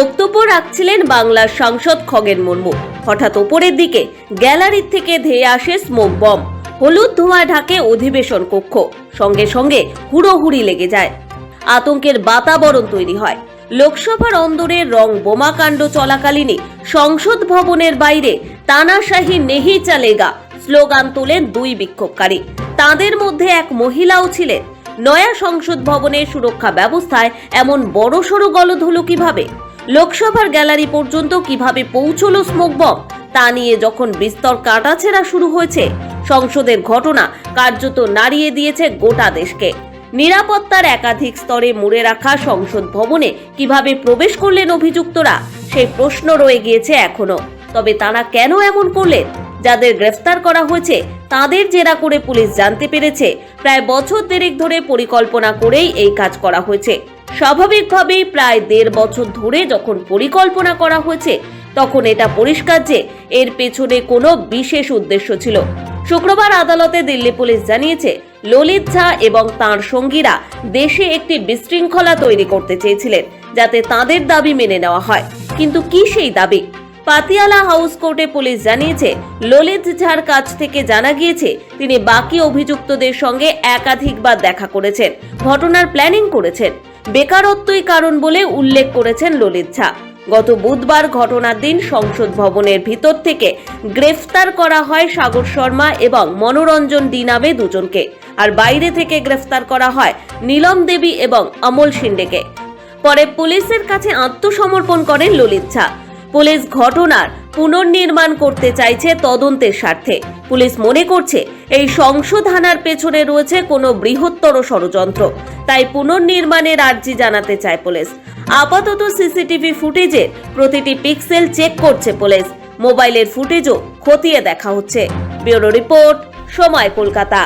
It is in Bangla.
রাখছিলেন বাংলার সাংসদ খগেন মুর্মু। হঠাৎ ওপরের দিকে গ্যালারির থেকে ধেয়ে আসে স্মোক বম। হলুদ ধোঁয়া ঢাকে অধিবেশন কক্ষ। সঙ্গে সঙ্গে হুড়োহুড়ি লেগে যায়। আতঙ্কের বাতাবরণ তৈরি হয়। লোকসভার অন্দরে রং বোমাকাণ্ড চলাকালীনই সংসদ ভবনের বাইরে তানাশাহি নেহি চালেগা স্লোগান তোলেন দুই বিক্ষোভকারী। তাদের মধ্যে এক মহিলাও ছিলেন। নয়া সংসদ ভবনের সুরক্ষা ব্যবস্থায় এমন বড়সড় গলদ হলো কীভাবে? লোকসভার গ্যালারি পর্যন্ত কীভাবে পৌঁছলো স্মোক বম তা নিয়ে যখন বিস্তর কাটাছেড়া শুরু হয়েছে, সংসদের ঘটনা কার্যত নাড়িয়ে দিয়েছে গোটা দেশকে। নিরাপত্তার একাধিক স্তরে মুড়ে রাখা সংসদ ভবনে কীভাবে প্রবেশ করলেন অভিযুক্তরা সেই প্রশ্ন রয়ে গিয়েছে এখনও। তবে তারা কেন এমন করলেন? যাদের গ্রেফতার করা হয়েছে, তাদের জেরা করে পুলিশ জানতে পেরেছে, প্রায় বছর দেড়েক ধরে পরিকল্পনা করেই এই কাজ করা হয়েছে। স্বাভাবিকভাবেই প্রায় দেড় বছর ধরে যখন পরিকল্পনা করা হয়েছে, তখন এটা পরিষ্কার যে এর পেছনে কোনো বিশেষ উদ্দেশ্য ছিল। শুক্রবার আদালতে দিল্লি পুলিশ জানিয়েছে, ললিত ঝা এবং তাঁর সঙ্গীরা দেশে একটি বিশৃঙ্খলা তৈরি করতে চেয়েছিলেন, যাতে তাদের দাবি মেনে নেওয়া হয়। কিন্তু কি সেই দাবি? পাতিয়ালা হাউস কোর্টে পুলিশ জানিয়েছে, ললিত ঝার কাছ থেকে জানা গিয়েছে, তিনি বাকি অভিযুক্তদের সঙ্গে একাধিকবার দেখা করেছেন, ঘটনার প্ল্যানিং করেছেন। বেকারত্বই কারণ বলে উল্লেখ করেছেন ললিত ঝা গত বুধবার ঘটনার দিন সংসদ ভবনের ভিতর থেকে গ্রেফতার করা হয় সাগর শর্মা এবং মনোরঞ্জন ডি নামে দুজনকে। আর বাইরে থেকে গ্রেফতার করা হয় নীলম দেবী এবং অমল শিন্ডেকে পরে পুলিশের কাছে আত্মসমর্পণ করেন ললিত ঝা পুলিশ ঘটনার পুনর্নির্মাণ করতে চাইছে তদন্তের স্বার্থে। পুলিশ মনে করছে, এই সংশোধ হানার পেছনে রয়েছে কোনো বৃহত্তর ষড়যন্ত্র। তাই পুনর্নির্মাণের আর্জি জানাতে চায় পুলিশ। আপাতত সিসিটিভি ফুটেজের প্রতিটি পিক্সেল চেক করছে পুলিশ। মোবাইলের ফুটেজও খতিয়ে দেখা হচ্ছে। ব্যুরো রিপোর্ট, সময় কলকাতা।